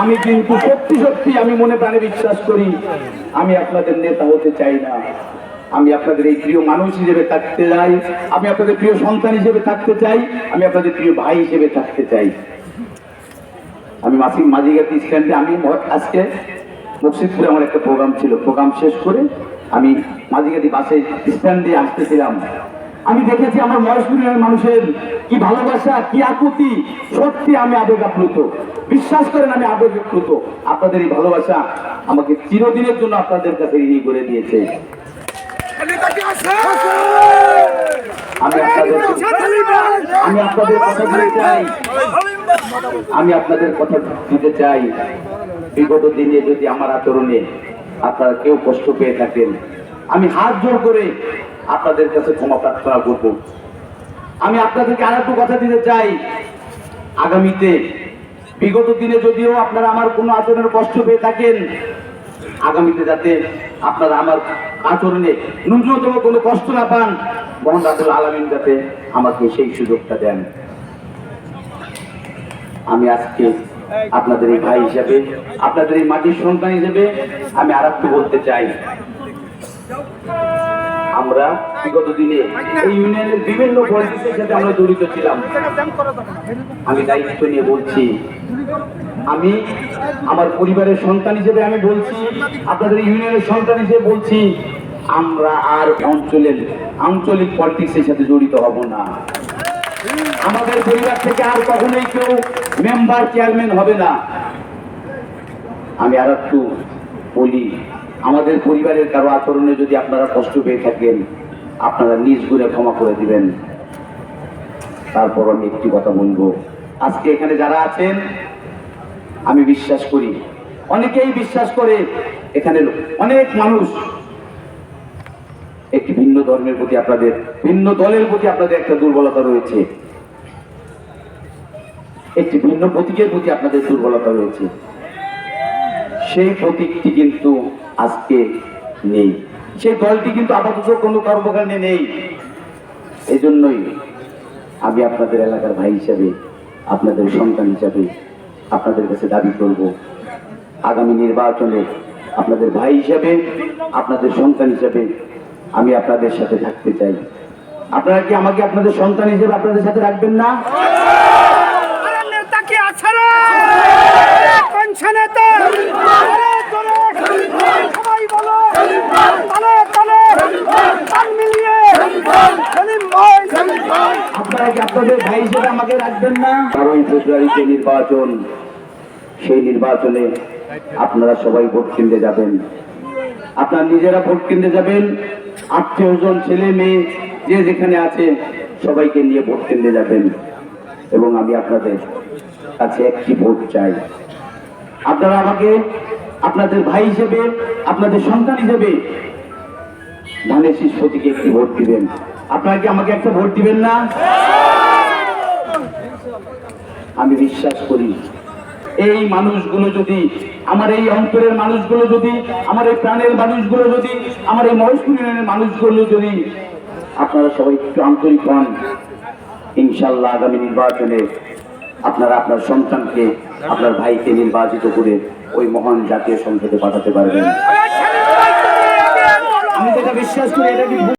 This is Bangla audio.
আমি কিন্তু সত্যি সত্যি আমি মনে প্রাণে বিশ্বাস করি, আমি আপনাদের নেতা হতে চাই না। আমি আপনাদের এই প্রিয় মানুষ হিসেবে থাকতে চাই, আমি আপনাদের প্রিয় সন্তান হিসেবে থাকতে চাই, আমি আপনাদের প্রিয় ভাই হিসেবে থাকতে চাই। আমি মাসিক মাঝিগাতি স্ট্যান্ডে আমি আজকে মুর্শিদপুরে আমার একটা প্রোগ্রাম ছিল। প্রোগ্রাম শেষ করে আমি মাঝিগাতি বাসে স্ট্যান্ডে আসতেছিলাম। আমি দেখেছি আমার মহেশপুরের মানুষের কি ভালোবাসা, কি আকুতি সত্যি আমি আবেগ আপ্লুত বিশ্বাস করেন আমি আবেগ আপ্লুত আপনাদের এই ভালোবাসা আমাকে চিরদিনের জন্য আপনাদের কাছে ঋণী করে দিয়েছে। আমি আপনাদের আমি আপনাদের কথা দিতে চাই। আমি আপনাদের কথা দিতে চাই। বিগত দিনে যদি আমার আচরণে আপনারা কেউ কষ্ট পেয়ে থাকেন, আমি হাত জোর করে আপনাদের কাছে ক্ষমা প্রার্থনা করব। আমি আপনাদেরকে আর একটু কথা দিতে চাই। আগামীতে, বিগত দিনে যদিও আপনারা আমার কোনো আচরণের কষ্ট পেয়ে থাকেন, আগামীতে যাতে আপনারা আমার আচরণে ন্যূনতম কোনো কষ্ট না পান, মোহন রাতুল আলমিন যাতে আমাকে সেই সুযোগটা দেন। আমি আজকে আপনাদের এই ভাই হিসাবে, আপনাদের এই মাটির সন্তান হিসেবে আমি আর বলতে চাই। আমরা বিগত দিনে এই ইউনিয়নের বিভিন্ন পলিটিক্সের সাথে আমরা জড়িত ছিলাম। আমি দায়িত্ব নিয়ে বলছি, আমি আমার পরিবারের সন্তান হিসেবে আমি বলছি, আপনাদের ইউনিয়নের সন্তান হিসেবে বলছি, আমরা আর অঞ্চলের আঞ্চলিক পলিটিক্সের সাথে জড়িত হব না। আমাদের পরিবার থেকে আর কখনোই কেউ মেম্বার চেয়ারম্যান হবে না। আমি আর একটু বলি আমাদের পরিবারের কারও আচরণে যদি আপনারা কষ্ট পেয়ে থাকেন, আপনারা নিজ গুণে ক্ষমা করে দিবেন। তারপর আমি একটি কথা বলব। আজকে এখানে যারা আছেন, আমি বিশ্বাস করি, অনেকেই বিশ্বাস করে এখানে অনেক মানুষ একটি ভিন্ন ধর্মের প্রতি আপনাদের, ভিন্ন দলের প্রতি আপনাদের একটা দুর্বলতা রয়েছে। একটি ভিন্ন প্রতীকের প্রতি আপনাদের দুর্বলতা রয়েছে। সেই প্রতীকটি কিন্তু আজকে নেই। সেই দলটি কিন্তু আপাতত কোনো কর্মকাণ্ডে নেই। এই জন্যই আমি আপনাদের এলাকার ভাই হিসাবে আপনাদের সন্তান হিসাবে আপনাদের কাছে দাবি করব। আগামী নির্বাচনে আপনাদের ভাই হিসাবে আপনাদের সন্তান হিসাবে আমি আপনাদের সাথে থাকতে চাই। আপনারা কি আমাকে আপনাদের সন্তান হিসেবে আপনাদের সাথে রাখবেন না আরে নেতা কি আছে রে কোনছে নেতা আরে জোরে সবাই বলো তালে তালে তাল মিলিয়ে সেলিম ভাই আপনারা আপনাদের ভাই হিসেবে আমাকে রাখবেন না? নির্বাচন, সেই নির্বাচনে আপনারা সবাই ভোট কেন্দ্রে যাবেন। আপনারা নিজেরা ভোট কেন্দ্রে যাবেন, আত্মীয় জন ছেলে মেয়ে, যে যেখানে আছে সবাইকে নিয়ে ভোট কেন্দ্রে যাবেন। এবং আমি আপনাদের কাছে একটি ভোট চাই। আপনারা আমাকে, আপনাদের ভাই হিসেবে, আপনাদের সন্তান হিসেবে ধানের শীষ একটি ভোট দিবেন। আপনারা কি আমাকে একটা ভোট দিবেন না? আমি বিশ্বাস করি এই মানুষগুলো যদি, আমার এই অন্তরের মানুষগুলো যদি, আমার এই প্রাণের মানুষগুলো যদি, আমার এই মহেশপুর ইউনিয়নের মানুষগুলো যদি, আপনারা সবাই একটু আন্তরিক হন। ইনশাল্লাহ আগামী নির্বাচনে আপনারা আপনার সন্তানকে, আপনার ভাইকে নির্বাচিত করে ওই মহান জাতীয় সংসদে পাঠাতে পারবেন। আমি যেটা বিশ্বাস করি, এটা কি